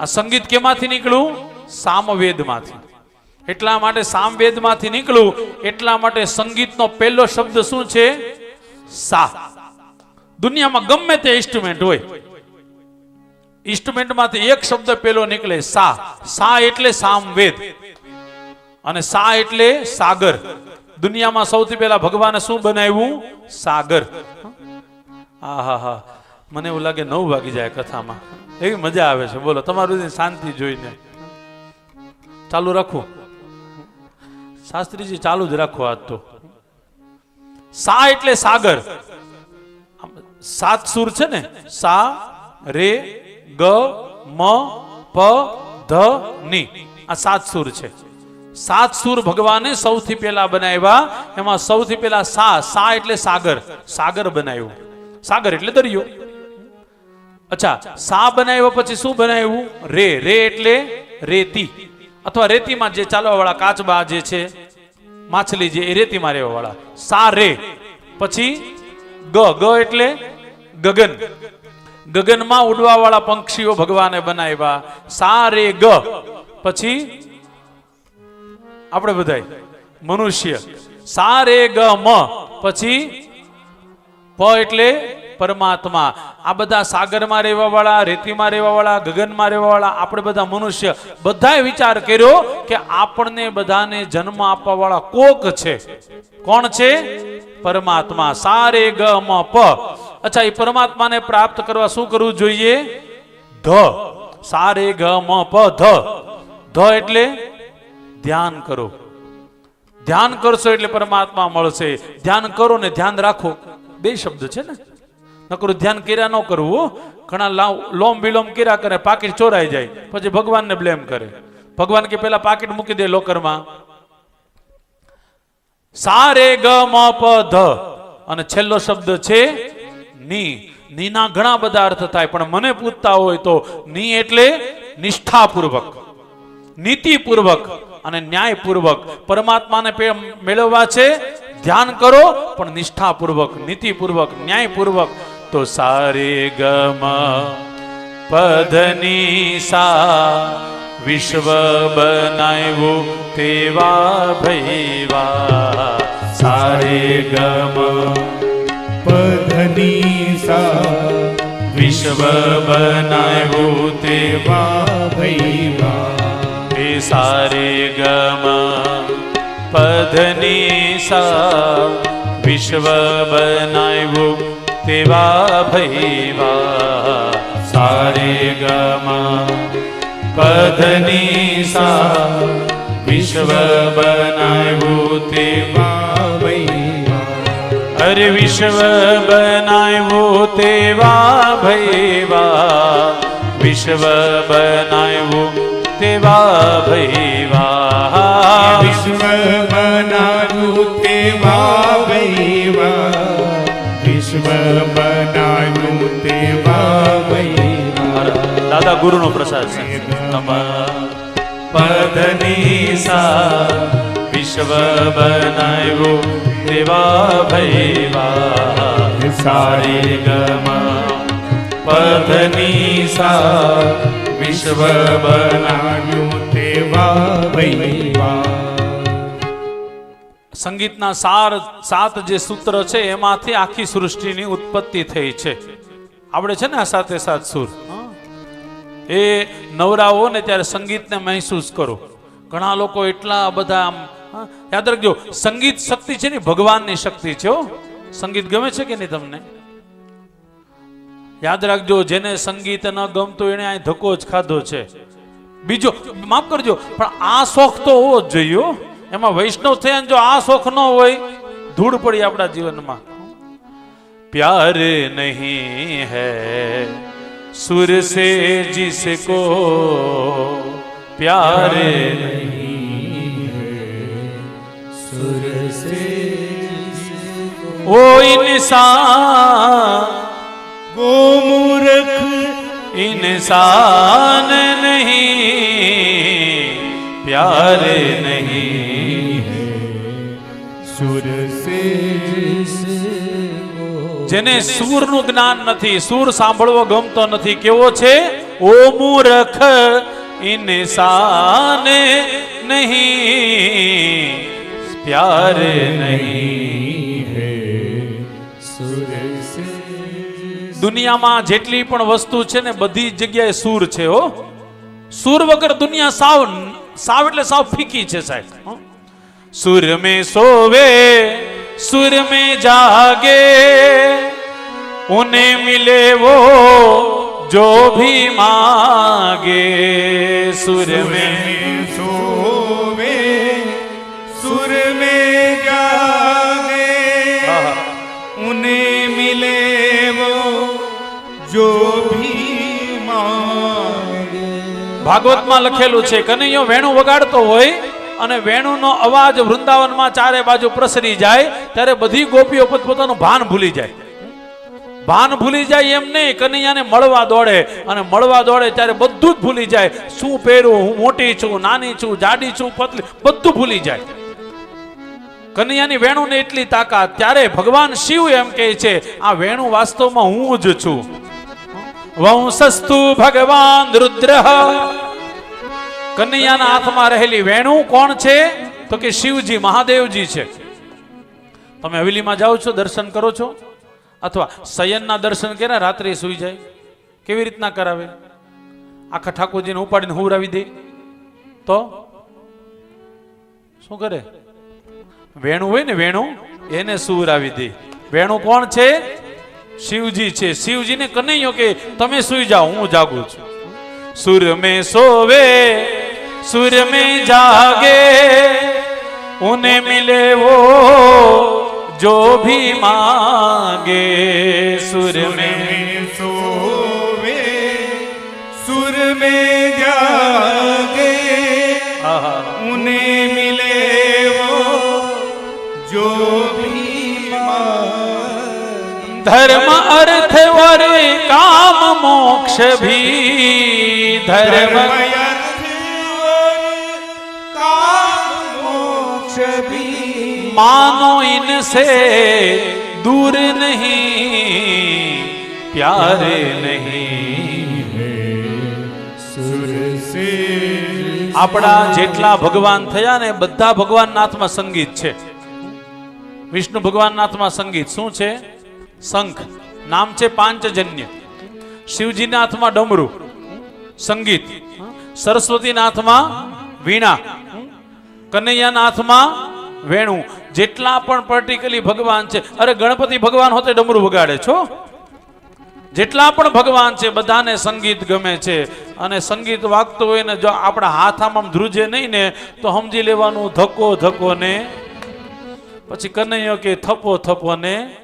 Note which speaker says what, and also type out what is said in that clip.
Speaker 1: આ સંગીત કેમાંથી નીકળ્યું? સામવેદમાંથી. એટલા માટે સામવેદમાંથી નીકળ્યું, એટલા માટે સંગીતનો પહેલો શબ્દ શું છે? સા. દુનિયામાં ગમે તે ઇન્સ્ટ્રુમેન્ટ હોય. ઇન્સ્ટ્રુમેન્ટમાંથી એક શબ્દ પેલો નીકળે સા. સા એટલે સામવેદ. અને સા એટલે સાગર. દુનિયામાં સૌથી પહેલા ભગવાને શું બનાવ્યું? સાગર. આહા હા. મને એવું લાગે નવ વાગી જાય કથામાં. એવી મજા આવે છે. બોલો, તમારું શાંતિ જોઈને. ચાલુ રાખો. શાસ્ત્રીજી, ચાલુ જ રાખો આજ તો. સા એટલે સાગર. સાત સુર છે ને? સા, રે, ગ, મ, પ, ધ, ની. આ સાત સુર છે. સાત સુર ભગવાને સૌથી પહેલા બનાવ્યા. એમાં સૌથી પહેલા સા સા એટલે સાગર. સાગર બનાવ્યું. સાગર એટલે દરિયો. અચ્છા, સા બનાવ્યો પછી શું બનાવ્યું? રે રે એટલે રેતી. અથવા રેતીમાં જે ચાલવા વાળા કાચબા જે છે, માછલી જે, એ રેતીમાં રહેવા વાળા સા રે. પછી ગ ગ એટલે ગગન. ગગનમાં ઉડવા વાળા પંક્ષીઓ ભગવાને બનાવ્યા. સા રે, ગ. પછી આપણે બધાય, મનુષ્ય. સા રે, ગ, મ. પછી પ એટલે પરમાત્મા. આ બધા સાગરમાં રહેવા વાળા રેતીમાં રહેવા વાળા ગગનમાં રહેવા વાળા આપણે બધા મનુષ્ય બધાએ વિચાર કર્યો કે આપણને બધાને જન્મ આપવા વાળા કોક છે. કોણ છે? પરમાત્મા. સારે ગ મ પ. અચ્છા, એ પરમાત્માને પ્રાપ્ત કરવા શું કરવું જોઈએ? ધ. સારે ગ મ પ, ધ. ધ એટલે ધ્યાન કરો. ધ્યાન કરશો એટલે પરમાત્મા મળશે. ધ્યાન કરો ને ધ્યાન રાખો. બે શબ્દ છે ને? નકરું ધ્યાન કર્યા ન કરવું, ઘણા લોમ વિલોમ કર્યા કરે, પાકીટ ચોરાઈ જાય, પછી ભગવાનને બ્લેમ કરે. ભગવાન કે પેલા પાકીટ મૂકી દે લોકરમાં. સારે ગ મ પ ધ અને છેલ્લો શબ્દ છે, ની. નીના ઘણા બધા અર્થ થાય, પણ મને પૂછતા હોય તો, ની એટલે નિષ્ઠાપૂર્વક, નીતિપૂર્વક અને ન્યાયપૂર્વક. પરમાત્માને મેળવવા છે, ધ્યાન કરો, પણ નિષ્ઠાપૂર્વક, નીતિપૂર્વક, ન્યાયપૂર્વક. તો સારે ગમ પધની સા વિશ્વ બનાવ્યું તેવા ભૈવા. સારે ગમ
Speaker 2: પધની સા
Speaker 1: વિશ્વ બનાવ્યું તેવા
Speaker 2: ભૈવા.
Speaker 1: એ સારે ગમ પધની સા વિશ્વ બનાવ્યું તેવા ભૈવા, સારે ગમા પધની સા વિશ્વ બનાવ્યું તેવા
Speaker 2: ભૈવા.
Speaker 1: અરે વિશ્વ બનાવ્યું તેવા ભૈવા, વિશ્વ બનાવ્યું તેવા ભૈવા.
Speaker 2: વિશ્વ બનાવ્યું તેવા તે તેવા
Speaker 1: દાદા ગુરુનો પ્રસાદ છે. પદની સા વિશ્વ બનાવ્યો દેવા ભૈવા સારી ગમા. પદની સા વિશ્વ
Speaker 2: બનાવ્યું તેવા ભૈવા
Speaker 1: સંગીતના સાર સાત જે સૂત્ર છે, એમાંથી આખી સૃષ્ટિની ઉત્પત્તિ થઈ છે. આપણે છે ને આ સાથે સાત સુર? એ નવરાઓ ને ત્યારે સંગીતને મહેસૂસ કરો. ઘણા લોકો એટલા બધા આમ યાદ રાખજો, સંગીત શક્તિ છે ને, ભગવાનની શક્તિ છે હો. સંગીત ગમે છે કે નહીં તમને? યાદ રાખજો, જેને સંગીત ન ગમતું એને અહીં ધક્કો જ ખાધો છે. બીજો, માફ કરજો, પણ આ શોખ તો હોવો જ જોઈએ. એમાં વૈષ્ણવ થયા ને જો આ શોખ ન હોય ધૂળ પડી આપણા જીવનમાં प्यार नहीं है सुर से जिसको प्यार
Speaker 2: સુર સે
Speaker 1: ओ इंसान
Speaker 2: ગોમૂરખ
Speaker 1: इंसान नहीं प्यार नहीं જેને સૂરનું જ્ઞાન નથી સૂર સાંભળવો ગમતો નથી કેવો છે? ઓ મૂર્ખ ઇન્સાને
Speaker 2: નહીં પ્યાર નહીં
Speaker 1: દુનિયામાં જેટલી પણ વસ્તુ છે ને બધી જગ્યાએ સૂર છે હો. સૂર વગર દુનિયા સાવ સાવ એટલે સાવ ફીકી છે સાહેબ હો. સુર में सोवे सुर में जागे उन्हें मिले वो जो भी मांगे सुर में
Speaker 2: में सोवे सुर में जागे उन्हें मिले वो जो भी मांगे
Speaker 1: ભાગવતમાં લખેલું છે કનૈયો વેણું વગાડતો હોય અને વેણુનો અવાજ વૃંદાવનમાં ચારે બાજુ પ્રસરી જાય, ત્યારે બધી ગોપીઓ પોતપોતાનું ભાન ભૂલી જાય. ભાન ભૂલી જાય એમ નહીં, કનૈયાને મળવા દોડે, અને મળવા દોડે ત્યારે બધું જ ભૂલી જાય. શું પહેરું, હું મોટી છું, નાની છું, જાડી છું, પતલી, બધું ભૂલી જાય. કનૈયાની વેણુને એટલી તાકાત, ત્યારે ભગવાન શિવ એમ કહે છે, આ વેણુ વાસ્તવમાં હું જ છું. વંશસ્તુ ભગવાન રુદ્ર. કનૈયાના હાથમાં રહેલી વેણું કોણ છે? તો કે શિવજી, મહાદેવજી છે. તમે હવેલીમાં જાઓ છો, દર્શન કરો છો? અથવા સયનના દર્શન કર્યા, રાત્રે સૂઈ જાય. કેવી રીતના કરાવે? આખા ઠાકોરજીને ઉપાડીને હુવરાવી દે. તો? શું કરે? વેણું હોય ને વેણું, એને સુવરાવી દે. વેણું કોણ છે? શિવજી છે. શિવજીને કનૈયો કે, તમે સુઈ જાઓ, હું જાગું છું. સુર મેં સોવે सुर में जागे उन्हें मिले वो जो भी मांगे सुर में
Speaker 2: में सोवे सुर में जागे
Speaker 1: आहा।
Speaker 2: उन्हें मिले वो जो भी मांगे
Speaker 1: धर्म अर्थ और काम मोक्ष भी धर्म मानो इनसे दूर नहीं प्यारे नहीं
Speaker 2: सुर से
Speaker 1: આપણા જેટલા ભગવાન થયા ને બધા ભગવાનના હાથમાં સંગીત છે વિષ્ણુ ભગવાનના હાથમાં સંગીત શું છે શંખ નામ છે પાંચજન્ય શિવજીના હાથમાં ડમરું સંગીત સરસ્વતીના હાથમાં વીણા કનૈયાના હાથમાં વેણું. જેટલા પણ પર્ટિકલી ભગવાન છે, અરે ગણપતિ ભગવાન હોતે ડમરું વગાડે છો? જેટલા પણ ભગવાન છે, બધાને સંગીત ગમે છે. અને સંગીત વાગતું હોય ને જો આપણા હાથ આમ ધ્રુજે નહીં ને, તો સમજી લેવાનું ધક્કો ધક્કો ને પછી કનૈયો કે થપ્પો થપો ને